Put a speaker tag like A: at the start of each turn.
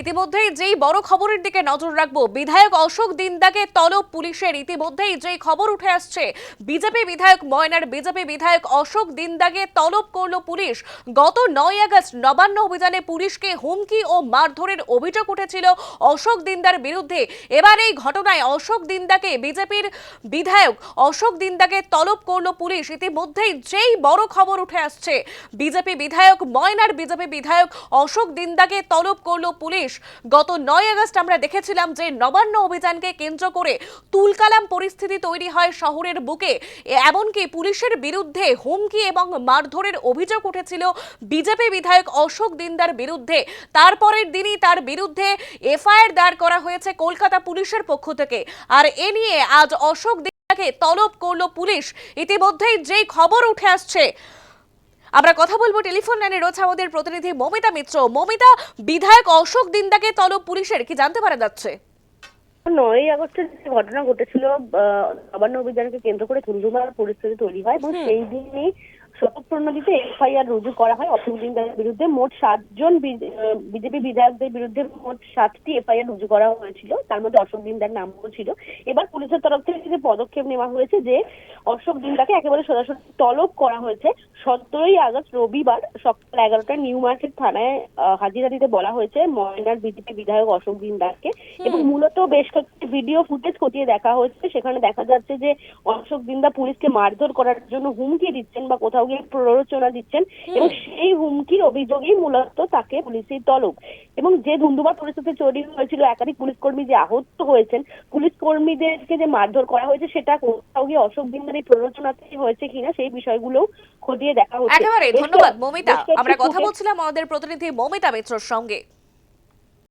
A: ইতিমধ্যেই যেই বড় খবরের দিকে নজর রাখব, বিধায়ক অশোক দিন্দাকে তলব পুলিশের ইতিমধ্যেই যেই খবর উঠে আসছে, বিজেপি বিধায়ক ময়নার বিজেপি বিধায়ক অশোক দিন্দাকে তলব করল পুলিশ। গত নয় আগস্ট নবান্ন অভিযানে পুলিশকে হুমকি ও মারধরের অভিযোগ উঠেছিল অশোক দিন্দার বিরুদ্ধে। এবার এই ঘটনায় অশোক দিন্দাকে বিজেপির বিধায়ক অশোক দিন্দাকে তলব করল পুলিশ। ইতিমধ্যেই যেই বড় খবর উঠে আসছে, বিজেপি বিধায়ক ময়নার বিজেপি বিধায়ক অশোক দিন্দাকে তলব করল পুলিশ। গত নয় আগস্ট আমরা দেখেছিলাম যে নবান্ন অভিযানকে কেন্দ্র করে তুলকালাম পরিস্থিতি তৈরি হয় শহরের বুকে। এমনকি পুলিশের বিরুদ্ধে হুমকি এবং মারধরের অভিযোগ উঠেছিল বিজেপি বিধায়ক অশোক দিন্দার বিরুদ্ধে। তারপরের দিনই তার বিরুদ্ধে এফআইআর দায়ের করা হয়েছে কলকাতা পুলিশের পক্ষ থেকে। আর এ নিয়ে আজ অশোক দিন্দাকে তলব করল পুলিশ। ইতিমধ্যেই যেই খবর উঠে আসছে আমরা কথা বলব টেলিফোন লাইনে রয়েছে আমাদের প্রতিনিধি মমিতা মিত্র মমিতা বিধায়ক অশোক দিন্দাকে তলব পুলিশের কি জানতে পারা যাচ্ছে
B: নয়ই আগস্টের যে ঘটনা ঘটেছিল আহ, নবান্ন অভিযানকে কেন্দ্র করে ধুমধুমার পরিস্থিতি তৈরি হয় এবং। সেই দিনই শতপ্রণোদিতে এফআইআর রুজু করা হয় অশোক দিনদারের বিরুদ্ধে মোট সাতজন বিজেপি বিধায়কদের বিরুদ্ধে মোট সাতটি এফআইআর রুজু করা হয়েছিল। তার মধ্যে অশোক দিনদার নামও ছিল। এবার পুলিশের তরফ থেকে যে পদক্ষেপ নেওয়া হয়েছে যে অশোক দিনদাকে একেবারে সোজাসুজি তলব করা হয়েছে সতেরোই আগস্ট রবিবার সকাল এগারোটা নিউ মার্কেট থানায় হাজিরা দিতে বলা হয়েছে ময়নার বিজেপি বিধায়ক অশোক দিনদারকে এবং মূলত বেশ কয়েকটি ভিডিও ফুটেজ খতিয়ে দেখা হয়েছে। সেখানে দেখা যাচ্ছে যে অশোক দিন্দা পুলিশকে মারধর করার জন্য হুমকি দিচ্ছেন বা কোথাও গিয়ে প্ররোচনা দিচ্ছেন এবং সেই হুমকির অভিযোগেই মূলত তাকে পুলিশের তলব। এবং যে ধুন্ধুমার পরিস্থিতি তৈরি হয়েছিল একাধিক পুলিশ কর্মী যে আহত হয়েছেন পুলিশ কর্মীদেরকে যে মারধর করা হয়েছে সেটা কোথাও গিয়ে অশোক দিন্দার এই প্ররোচনাতেই হয়েছে কিনা সেই বিষয়গুলো খতিয়ে দেখা হচ্ছে।
A: একেবারে ধন্যবাদ মমিতা। আমরা কথা বলছিলাম আমাদের প্রতিনিধি মমিতা মিত্রর সঙ্গে।